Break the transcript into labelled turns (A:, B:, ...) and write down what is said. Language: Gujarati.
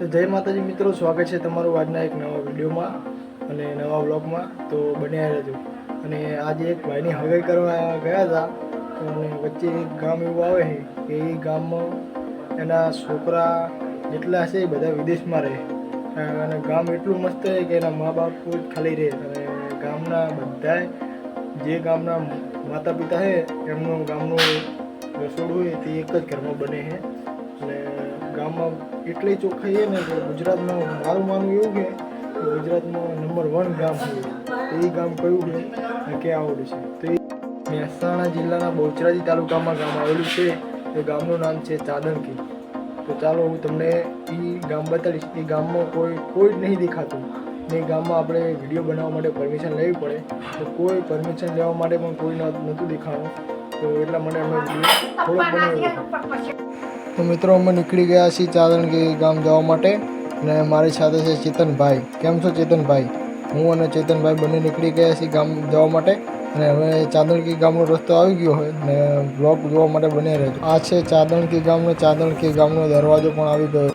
A: તો જય માતાજી મિત્રો, સ્વાગત છે તમારું આજના એક નવા વિડીયોમાં અને નવા બ્લોગમાં તો બન્યા રહેજો. અને આજે એક ભાઈની હગાઈ કરવા ગયા હતા. અને વચ્ચે એક ગામ એવું આવે છે કે એ ગામમાં એના છોકરા જેટલા છે એ બધા વિદેશમાં રહે. અને ગામ એટલું મસ્ત છે કે એના મા બાપ જ ખાલી રહે. અને ગામના બધાય જે ગામના માતા પિતા છે એમનું ગામનું રસોડું હોય તે એક જ ઘરમાં બને છે. અને ગામમાં એટલી ચોખ્ખાઈ ને કે ગુજરાતમાં મારું માનવું એવું કે ગુજરાતમાં નંબર વન ગામ છે એ ગામ કયું છે? ક્યાં આવેલું છે? તો એ મહેસાણા જિલ્લાના બહુચરાજી તાલુકામાં ગામ આવેલું છે. એ ગામનું નામ છે ચાદનકી તો ચાલો હું તમને એ ગામ બતાડીશ. એ ગામમાં કોઈ કોઈ જ નહીં દેખાતું. ને એ ગામમાં આપણે વીડિયો બનાવવા માટે પરમિશન લેવી પડે. તો કોઈ પરમિશન લેવા માટે પણ કોઈ નહોતું દેખાણું. તો એટલા માટે અમે થોડોક બનાવ્યો તો મિત્રો, અમે નીકળી ગયા છીએ ચાદણકી ગામ જવા માટે અને મારી સાથે છે ચેતનભાઈ. કેમ છો ચેતનભાઈ? હું અને ચેતનભાઈ બંને નીકળી ગયા છીએ ગામ જવા માટે અને હવે ચાદણકી ગામનો રસ્તો આવી ગયો હોય ને બ્લોક જોવા માટે બને રહેજો. આ છે ચાદણકી ગામનો ચાદણકી ગામનો દરવાજો પણ આવી ગયો.